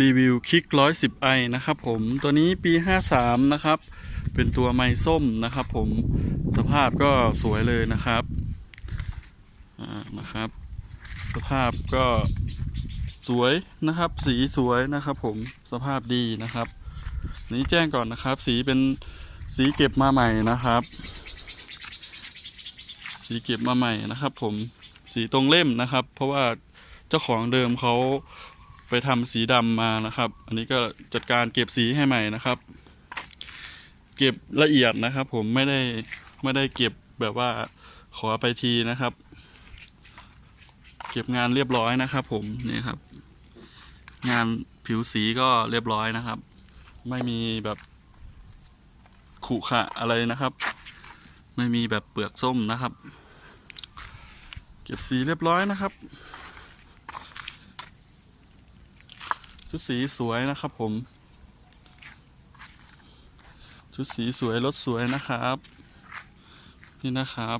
รีวิวคิกร้อยสิบไอนะครับผมตัวนี้ปี 53 นะครับ เป็นตัวไม้ส้มนะครับผมสภาพก็สวยเลยนะครับอ่านะครับ สภาพก็สวยนะครับ สีสวยนะครับผมสภาพดีนะครับนนี้แจ้งก่อนนะครับ สีเป็นสีเก็บมาใหม่นะครับ สีเก็บมาใหม่นะครับ ผมสีตรงเล่มนะครับ เพราะว่าเจ้าของเดิมเขา ไปทำสีดำมานะครับ อันนี้ก็จัดการเก็บสีให้ใหม่นะครับ เก็บละเอียดนะครับ ผมไม่ได้ไม่ได้เก็บแบบว่าขอไปทีนะครับ เก็บงานเรียบร้อยนะครับ ผมนี่ครับ งานผิวสีก็เรียบร้อยนะครับ ไม่มีแบบขุขะอะไรนะครับ ไม่มีแบบเปลือกส้มนะครับ เก็บสีเรียบร้อยนะครับ ชุดสีสวยนะครับผม ชุดสีสวยรถสวยนะครับ นี่นะครับ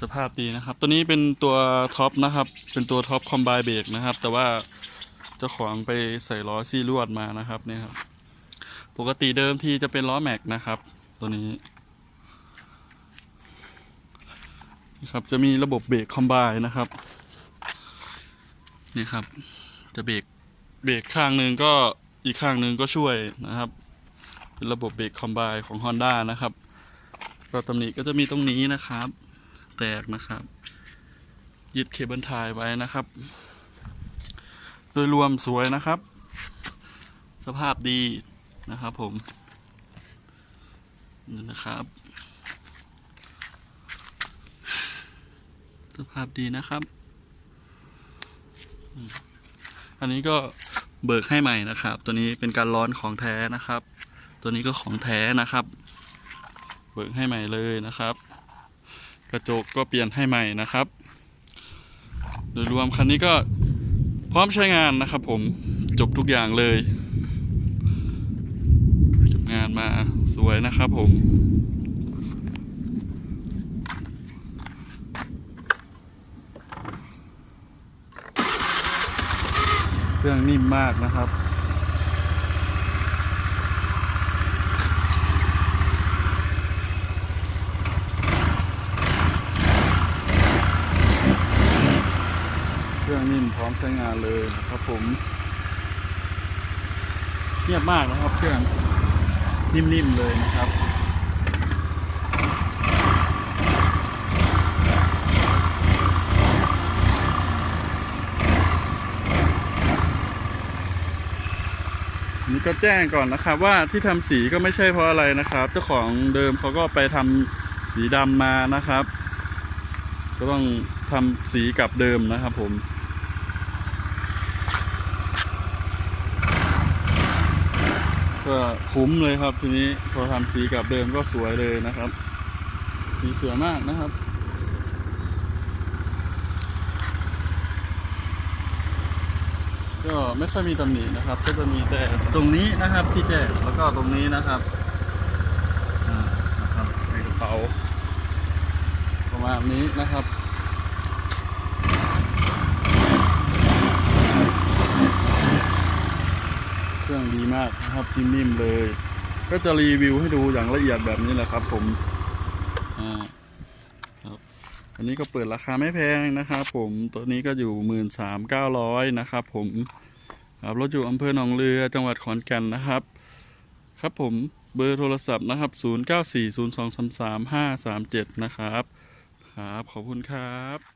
สภาพดีนะครับ ตัวนี้เป็นตัวท็อปนะครับ เป็นตัวท็อปคอมไบเบรกนะครับ แต่ว่าเจ้าของไปใส่ล้อซี่ลวดมานะครับเนี่ยครับ ปกติเดิมทีจะเป็นล้อแม็กนะครับ ตัวนี้ ครับ จะมีระบบเบรกคอมไบนะครับนี่ครับ จะเบรกเบรกข้างหนึ่งก็อีกข้างหนึ่งก็ช่วยนะครับเป็นระบบเบรกคอมไบของ Honda นะครับก็ตำหนิก็จะมีตรงนี้นะครับ แตกนะครับ ยึดเคเบิลไทยไว้นะครับ โดยรวมสวยนะครับ สภาพดีนะครับผมนี่นะครับ สภาพดีนะครับ อันนี้ก็เบิกให้ใหม่นะครับ ตัวนี้เป็นการร้อนของแท้นะครับ ตัวนี้ก็ของแท้นะครับ เบิกให้ใหม่เลยนะครับ กระจกก็เปลี่ยนให้ใหม่นะครับ โดยรวมคันนี้ก็พร้อมใช้งานนะครับ ผมจบทุกอย่างเลย เก็บงานมาสวยนะครับผม เครื่องนิ่มมากนะครับ เครื่องนิ่มพร้อมใช้งานเลยนะครับผม เงียบมากนะครับเครื่องนิ่มๆเลยนะครับ นนี้ก็แจ้งก่อนนะครับว่าที่ทำสีก็ไม่ใช่เพราะอะไรนะครับ เจ้าของเดิมเขาก็ไปทำสีดำมานะครับ ก็ต้องทำสีกลับเดิมนะครับผมก็คุ้มเลยครับทีนี้พอทำสีกลับเดิมก็สวยเลยนะครับ สีสวยมากนะครับ ก็ไม่ค่อยมีตำหนินะครับ ก็จะมีแต่ตรงนี้นะครับที่แจ้งแล้วก็ตรงนี้นะครับอ่านะครับในกระเป๋าประมาณนี้นะครับเครื่องดีมากนะครับนิ่มๆเลย ก็จะรีวิวให้ดูอย่างละเอียดแบบนี้แหละครับผมอ่า อันนี้ก็เปิดราคาไม่แพงนะครับผมตัวนี้ก็อยู่หมื่นสามเก้าร้อยนะครับผมครับรถอยู่อำเภอหนองเรือจังหวัดขอนแก่นนะครับ ครับผมเบอร์โทรศัพท์นะครับ 0 9 4 0 2 3 3 5 3 7 นะครับ ครับ ขอบคุณครับ